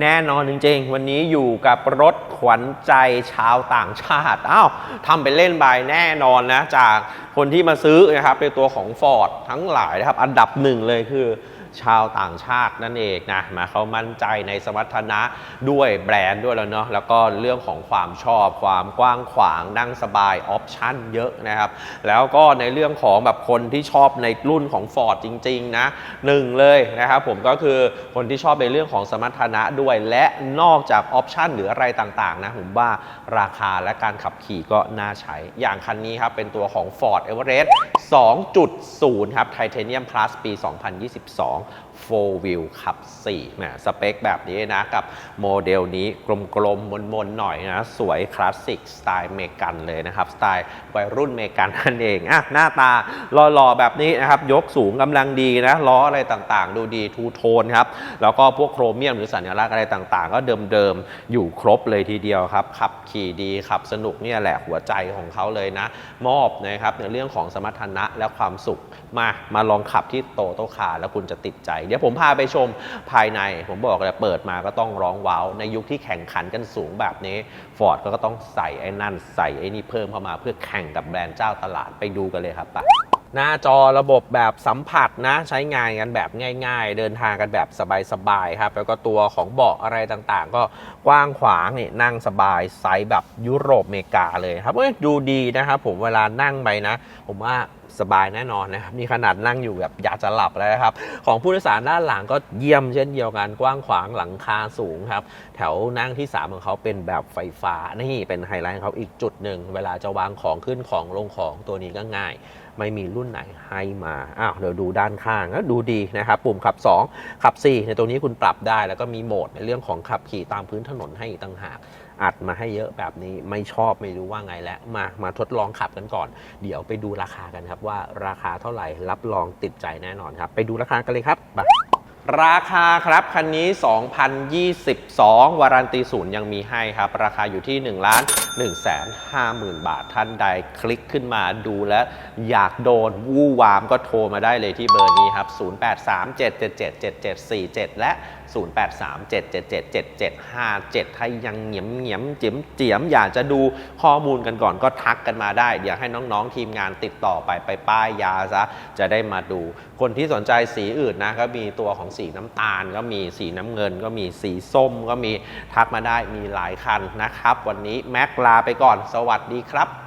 แน่นอนจริงๆ วันนี้อยู่กับรถขวัญใจชาวต่างชาติอ้าวทำไปเล่นบายแน่นอนนะ จากคนที่มาซื้อนะครับเป็นตัวของ Ford ทั้งหลายนะครับ อันดับหนึ่งเลยคือ ชาวต่างชาตินั่นเองนะมาเขามั่นใจในสมรรถนะด้วยแบรนด์ด้วยแล้วเนาะแล้วก็เรื่องของความชอบความกว้างขวางนั่งสบายออปชั่นเยอะนะครับ แล้วก็ในเรื่องของแบบคนที่ชอบในรุ่นของ Ford จริงๆนะหนึ่งเลยนะครับผมก็คือคนที่ชอบในเรื่องของสมรรถนะด้วยและนอกจากออปชันหรืออะไรต่างๆนะผมว่าราคาและการขับขี่ก็น่าใช้ อย่างคันนี้ครับเป็นตัวของ Ford Everest 2.0 ครับ Titanium Plus ปี 2022 4 Wheel ขับ4แหมสเปคแบบนี้นะ กับโมเดลนี้กลมๆมนๆหน่อยนะ สวยคลาสสิกสไตล์เมกันเลยนะครับ สไตล์วัยรุ่นเมกันนั่นเองอะหน้าตาหล่อๆ แบบนี้นะครับ ยกสูงกำลังดีนะ ล้ออะไรต่างๆ ดูดีทูโทนครับ แล้วก็พวกโครเมียมหรือสัญลักษณ์อะไรต่างๆ ก็เดิมๆ อยู่ครบเลยทีเดียวครับ ขับขี่ดี ขับสนุกเนี่ยแหละหัวใจของเขาเลยนะ มอบนะครับในเรื่องของสมรรถนะและความสุขมามาลองขับที่โตโตคาแล้วคุณจะติดใจ เดี๋ยวผมพาไปชมภายใน ผมบอกเลยเปิดมาก็ต้องร้องว้าวในยุคที่แข่งขันกันสูงแบบนี้ฟอร์ดก็ต้องใส่ไอ้นั่นใส่ไอ้นี่เพิ่มเข้ามาเพื่อแข่งกับแบรนด์เจ้าตลาดไปดูกันเลยครับปะหน้าจอระบบแบบสัมผัสนะ ใช้งานกันแบบง่าย ๆ เดินทางกันแบบสบายๆครับ แล้วก็ตัวของเบาะอะไรต่างๆ ก็กว้างขวางนี่นั่งสบายไซส์แบบยุโรปอเมริกาเลยครับเอ้ดูดีนะครับผมเวลานั่งไปนะ ผมว่าสบายแน่นอนนะครับนี่ขนาดนั่งอยู่แบบอยากจะหลับแล้วนะครับ ของผู้โดยสารด้านหลังก็เยี่ยมเช่นเดียวกัน กว้างขวางหลังคาสูงครับ แถวนั่งที่ 3 ของเขาเป็นแบบไฟฟ้า นี่เป็นไฮไลท์ของเขาอีกจุดหนึ่ง เวลาจะวางของขึ้นของลงของตัวนี้ก็ง่าย ไม่มีรุ่นไหนให้มา อ้าวเดี๋ยวดูด้านข้างก็ดูดีนะครับ ปุ่มขับ 2 ขับ 4 ในตรงนี้คุณปรับได้ แล้วก็มีโหมดในเรื่องของขับขี่ตามพื้นถนนให้ต่างหาก อัดมาให้เยอะแบบนี้ไม่ชอบไม่รู้ว่าไงแล้วมามาทดลองขับกันก่อน เดี๋ยวไปดูราคากันครับว่าราคาเท่าไหร่รับรองติดใจแน่นอนครับ ไปดูราคากันเลยครับไป ราคาครับคันนี้ 2022 วารันตีศูนย์ยังมีให้ครับ ราคาอยู่ที่1ล้าน1แสน5หมื่นบาทท่านใดคลิกขึ้นมาดูแล้วอยากโดนวู่วามก็โทรมาได้เลยที่เบอร์นี้ครับ 0837777747 และ 0837777757 ถ้ายังเหนียมเหนียมเจียมเจียมอยากจะดูข้อมูลกันก่อนก็ทักกันมาได้ เดี๋ยวให้น้องๆทีมงานติดต่อไปไปป้ายยาซะจะได้มาดู คนที่สนใจสีอื่นนะก็มีตัวของสีน้ำตาล ก็มีสีน้ำเงิน ก็มีสีส้มก็มีทักมาได้มีหลายคันนะครับ วันนี้แม็กลาไปก่อน สวัสดีครับ